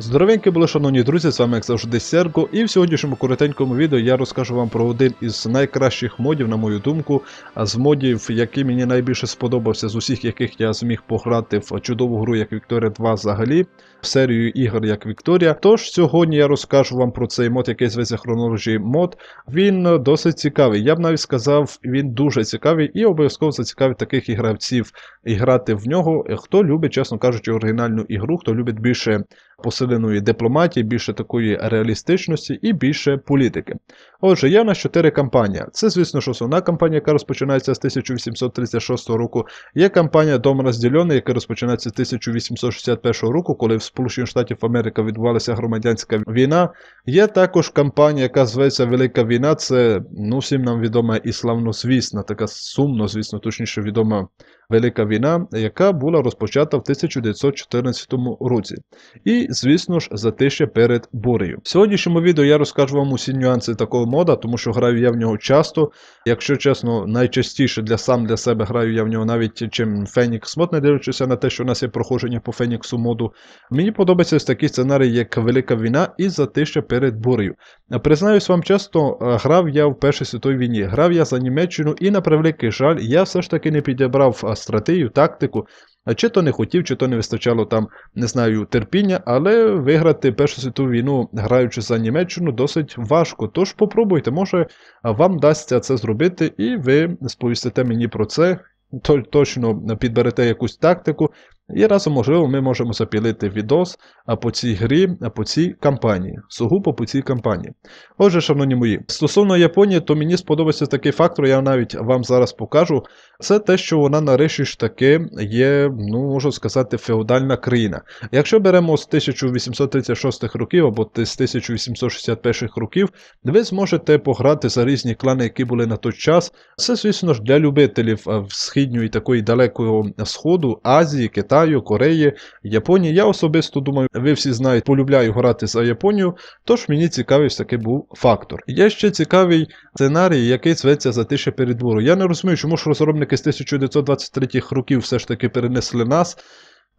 Здоровенькі були, шановні друзі, з вами як завжди Серго, і в сьогоднішньому коротенькому відео я розкажу вам про один із найкращих модів, на мою думку, з модів, який мені найбільше сподобався, з усіх яких я зміг пограти в чудову гру як Вікторія 2 взагалі, в серію ігор як Вікторія. Тож сьогодні я розкажу вам про цей мод, який зветься Chronology мод. Він досить цікавий. Я б навіть сказав, він дуже цікавий і обов'язково зацікавить таких ігравців і грати в нього. Хто любить, чесно кажучи, оригінальну ігру, хто любить більше посиленої дипломатії, більше такої реалістичності і більше політики. Отже, є в нас чотири кампанії. Це, звісно ж, основна кампанія, яка розпочинається з 1836 року. Є кампанія Дом розділений, яка розпочинається з 1861 року, коли в Сполучених Штатів Америки відбувалася громадянська війна. Є також кампанія, яка зветься Велика війна. Це ну, всім нам відома і славнозвісна, така сумно, звісно, точніше відома Велика війна, яка була розпочата в 1914 році. І, звісно ж, затище перед бурею. В сьогоднішньому відео я розкажу вам усі нюанси такого мода, тому що граю я в нього часто. Якщо чесно, найчастіше для сам для себе граю я в нього навіть чим Фенікс мод, не дивлячись на те, що у нас є проходження по Феніксу моду. Мені подобається ось такий сценарій, як Велика війна і затище перед бурею. Признаюсь вам чесно, грав я в Першій світовій війні, грав я за Німеччину, і на превеликий жаль, я все ж таки не підібрав стратегію, тактику. Чи то не хотів, чи то не вистачало там, не знаю, терпіння, але виграти Першу світову війну, граючи за Німеччину, досить важко. Тож попробуйте, може вам вдасться це зробити, і ви сповістите мені про це. Точно підберете якусь тактику, і разом, можливо, ми можемо запілити відос по цій грі, по цій кампанії. Сугубо по цій кампанії. Отже, шановні мої, стосовно Японії, то мені сподобався такий фактор, я навіть вам зараз покажу. Це те, що вона нарешті ж таки є, ну можу сказати, феодальна країна. Якщо беремо з 1836 років або з 1861 років, ви зможете пограти за різні клани, які були на той час. Це, звісно ж, для любителів східньої такої далекого сходу, Азії, Китаю, Кореї, Японії. Я особисто думаю, ви всі знаєте, полюбляю грати за Японію, тож мені цікавий такий був фактор. Є ще цікавий сценарій, який зветься затише перед двору. Я не розумію, чому ж розробники з 1923 років все ж таки перенесли нас.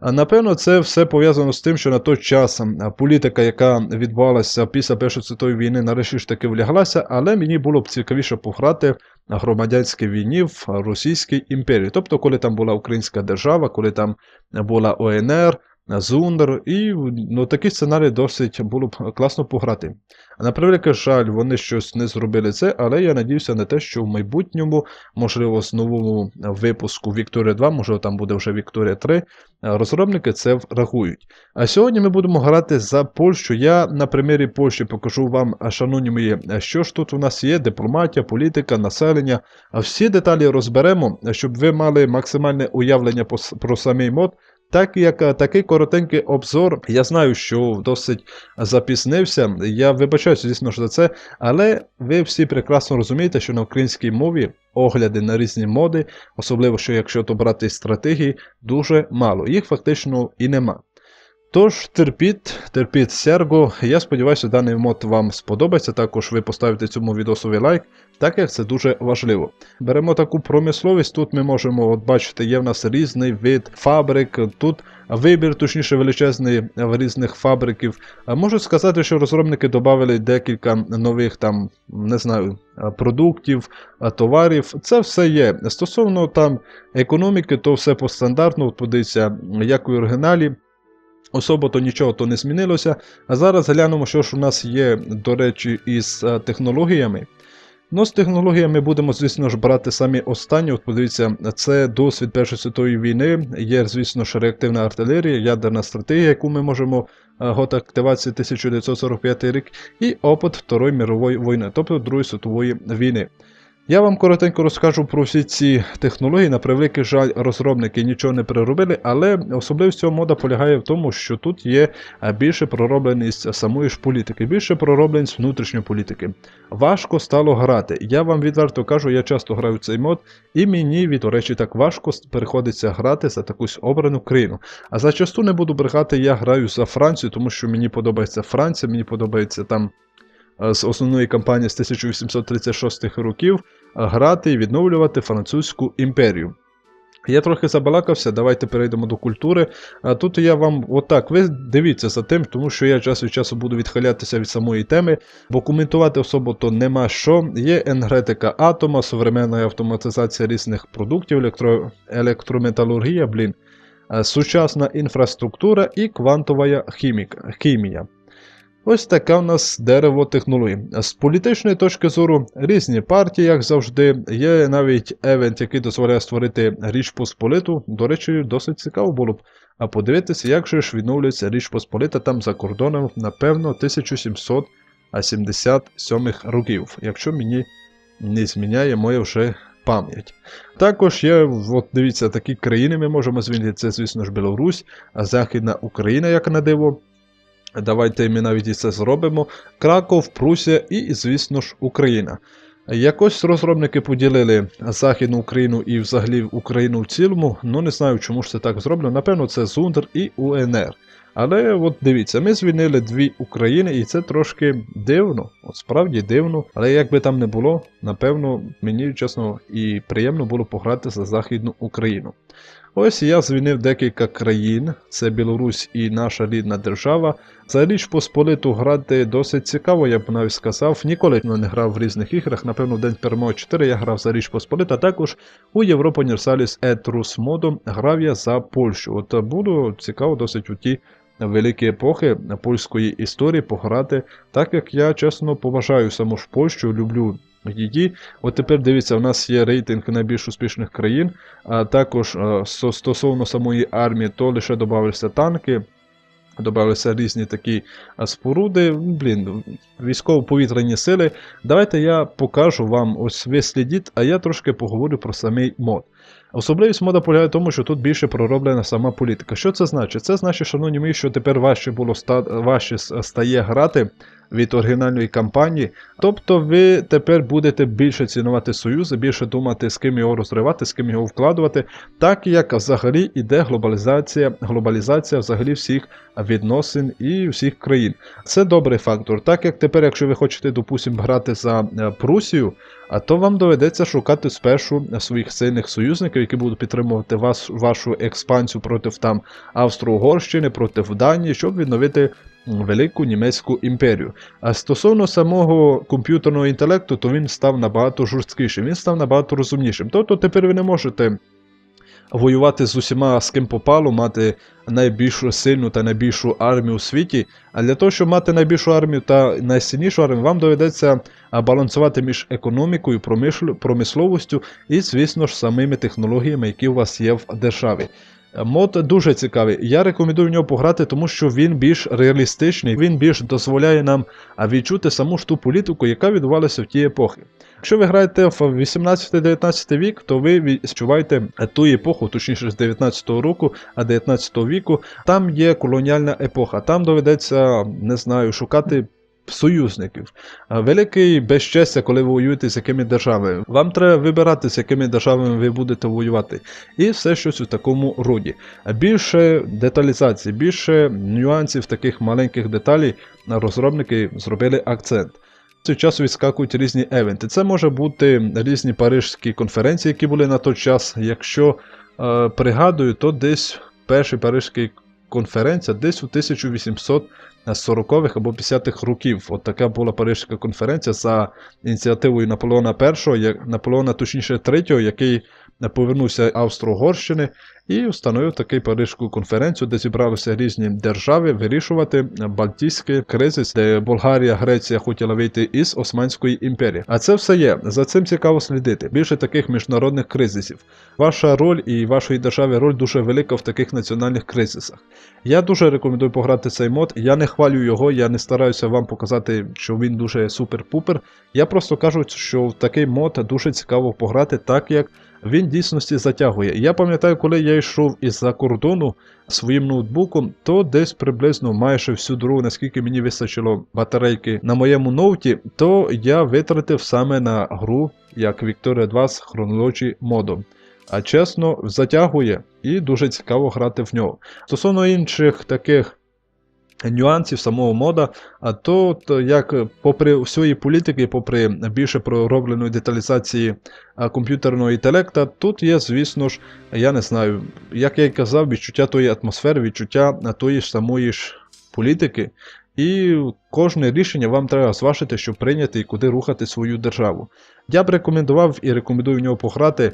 Напевно, це все пов'язано з тим, що на той час політика, яка відбувалася після Першої світової війни, нарешті ж таки вляглася, але мені було б цікавіше пограти на громадянській війні в Російській імперії. Тобто, коли там була Українська держава, коли там була ОНР, Зундер, і ну, такий сценарій досить було б класно пограти. На превеликий жаль, вони щось не зробили це, але я надіюся на те, що в майбутньому, можливо, з новому випуску Вікторія 2, можливо, там буде вже Вікторія 3, розробники це врахують. А сьогодні ми будемо грати за Польщу. Я на примірі Польщі покажу вам, шановні мої, що ж тут у нас є: дипломатія, політика, населення. Всі деталі розберемо, щоб ви мали максимальне уявлення про самий мод. Так як такий коротенький обзор, я знаю, що досить запізнився. Я вибачаюся, звісно ж за це, але ви всі прекрасно розумієте, що на українській мові огляди на різні моди, особливо що якщо то брати стратегії, дуже мало. Їх фактично і нема. Тож, терпіть, терпіть серго. Я сподіваюся, даний мод вам сподобається. Також ви поставите цьому відосові лайк, так як це дуже важливо. Беремо таку промисловість. Тут ми можемо от бачити, є в нас різний вид фабрик. Тут вибір, точніше, величезний різних фабриків. Можу сказати, що розробники додали декілька нових там, не знаю, продуктів, товарів. Це все є. Стосовно там економіки, то все по стандартну, подивіться, як у оригіналі. Особо то нічого то не змінилося. А зараз глянемо, що ж у нас є, до речі, із е, технологіями. Ну, з технологіями будемо, звісно ж, брати самі останні. От подивіться, це досвід Першої світової війни, є, звісно ж, реактивна артилерія, ядерна стратегія, яку ми можемо е, год активації 1945 рік, і опит Второї мірової війни, тобто Другої світової війни. Я вам коротенько розкажу про всі ці технології. На превеликий жаль, розробники нічого не переробили, але особливість цього мода полягає в тому, що тут є більше проробленість самої ж політики, більше проробленість внутрішньої політики. Важко стало грати. Я вам відверто кажу, я часто граю цей мод, і мені, від речі, так важко переходиться грати за такусь обрану країну. А зачасту не буду брехати, я граю за Францію, тому що мені подобається Франція, мені подобається там. Е, з основної кампанії з 1836 років грати і відновлювати Французьку імперію. Я трохи забалакався, давайте перейдемо до культури. А тут я вам отак, ви дивіться за тим, тому що я час від часу буду відхилятися від самої теми, бо коментувати особо то нема що. Є енергетика атома, современна автоматизація різних продуктів, електро... електрометалургія, блін, е, сучасна інфраструктура і квантова хімія. Ось таке у нас дерево технологій. З політичної точки зору різні партії, як завжди. Є навіть евент, який дозволяє створити Річ Посполиту. До речі, досить цікаво було б а подивитися, як же ж відновлюється Річ Посполита там за кордоном, напевно, 1777 років, якщо мені не зміняє моя вже пам'ять. Також є, от дивіться, такі країни ми можемо звільнити. Це, звісно ж, Білорусь, а Західна Україна, як на диво. Давайте ми навіть і це зробимо. Краков, Прусія і, звісно ж, Україна. Якось розробники поділили Західну Україну і взагалі Україну в цілому, ну не знаю, чому ж це так зроблено. Напевно, це ЗУНДР і УНР. Але от дивіться, ми звільнили дві України, і це трошки дивно, от справді дивно. Але як би там не було, напевно, мені чесно і приємно було пограти за Західну Україну. Ось я звільнив декілька країн, це Білорусь і наша рідна держава. За річ Посполиту грати досить цікаво, я б навіть сказав. Ніколи не грав в різних іграх. Напевно, в День перемоги 4 я грав за річ Посполита, також у Європа Універсаліс Етрус модом грав я за Польщу. От було цікаво досить у ті великі епохи польської історії пограти, так як я чесно поважаю саму ж Польщу, люблю її. От тепер дивіться, у нас є рейтинг найбільш успішних країн, а також стосовно самої армії, то лише додавалися танки. Додалися різні такі споруди, блін, військово-повітряні сили. Давайте я покажу вам, ось ви слідіть, а я трошки поговорю про самий мод. Особливість мода полягає в тому, що тут більше пророблена сама політика. Що це значить? Це значить, шановні мої, що тепер важче було ста... важче стає грати від оригінальної кампанії. Тобто ви тепер будете більше цінувати союзи, більше думати, з ким його розривати, з ким його вкладувати, так як взагалі іде глобалізація, глобалізація взагалі всіх відносин і всіх країн. Це добрий фактор. Так як тепер, якщо ви хочете, допустимо, грати за е, Прусію, а то вам доведеться шукати спершу своїх сильних союзників, які будуть підтримувати вас, вашу експансію проти там Австро-Угорщини, проти Данії, щоб відновити Велику Німецьку імперію. А стосовно самого комп'ютерного інтелекту, то він став набагато жорсткішим, він став набагато розумнішим. Тобто тепер ви не можете воювати з усіма з ким попало, мати найбільшу сильну та найбільшу армію у світі. А для того, щоб мати найбільшу армію та найсильнішу армію, вам доведеться балансувати між економікою, промисловістю і, звісно ж, самими технологіями, які у вас є в державі. Мод дуже цікавий. Я рекомендую в нього пограти, тому що він більш реалістичний, він більш дозволяє нам відчути саму ж ту політику, яка відбувалася в ті епохи. Якщо ви граєте в 18-19 вік, то ви відчуваєте ту епоху, точніше з 19 року, а 19 віку, там є колоніальна епоха, там доведеться, не знаю, шукати союзників. Великий безчестя, коли ви воюєте з якими державами. Вам треба вибирати, з якими державами ви будете воювати. І все щось у такому роді. Більше деталізації, більше нюансів таких маленьких деталей розробники зробили акцент. Цього часу відскакують різні евенти. Це може бути різні парижські конференції, які були на той час. Якщо е, пригадую, то десь перший парижський конференція десь у 1800 40-х або 50-х років. От така була Парижська конференція за ініціативою Наполеона І, Наполеона, точніше, третього, який повернувся Австро-Угорщини і встановив такий Парижську конференцію, де зібралися різні держави вирішувати Балтійський кризис, де Болгарія, Греція хотіла вийти із Османської імперії. А це все є. За цим цікаво слідити. Більше таких міжнародних кризисів. Ваша роль і вашої держави роль дуже велика в таких національних кризисах. Я дуже рекомендую пограти цей мод. Я не хвалю його, я не стараюся вам показати, що він дуже супер-пупер. Я просто кажу, що в такий мод дуже цікаво пограти, так як він дійсності затягує. Я пам'ятаю, коли я йшов із-за кордону своїм ноутбуком, то десь приблизно майже всю дорогу, наскільки мені вистачило батарейки на моєму ноуті, то я витратив саме на гру як Victoria 2 з Chronology модом. А чесно, затягує і дуже цікаво грати в нього. Стосовно інших таких нюансів самого мода, а то як попри всієї політики, попри більше проробленої деталізації комп'ютерного інтелекта, тут є, звісно ж, я не знаю, як я й казав, відчуття тої атмосфери, відчуття тої ж самої ж політики. І кожне рішення вам треба зважити, щоб прийняти і куди рухати свою державу. Я б рекомендував і рекомендую в нього пограти,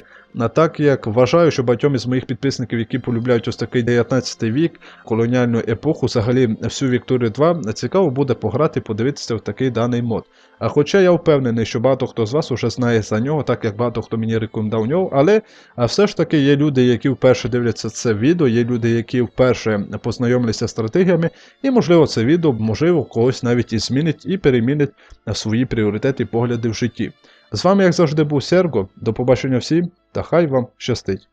так як вважаю, що багатьом із моїх підписників, які полюбляють ось такий 19 вік, колоніальну епоху, взагалі всю Вікторію 2, цікаво буде пограти, подивитися в такий даний мод. А хоча я впевнений, що багато хто з вас вже знає за нього, так як багато хто мені рекомендував нього, але а все ж таки є люди, які вперше дивляться це відео, є люди, які вперше познайомилися з стратегіями, і можливо це відео, можливо, когось навіть і змінить і перемінить свої пріоритети і погляди в житті. З вами, як завжди, був Серго. До побачення всім та хай вам щастить!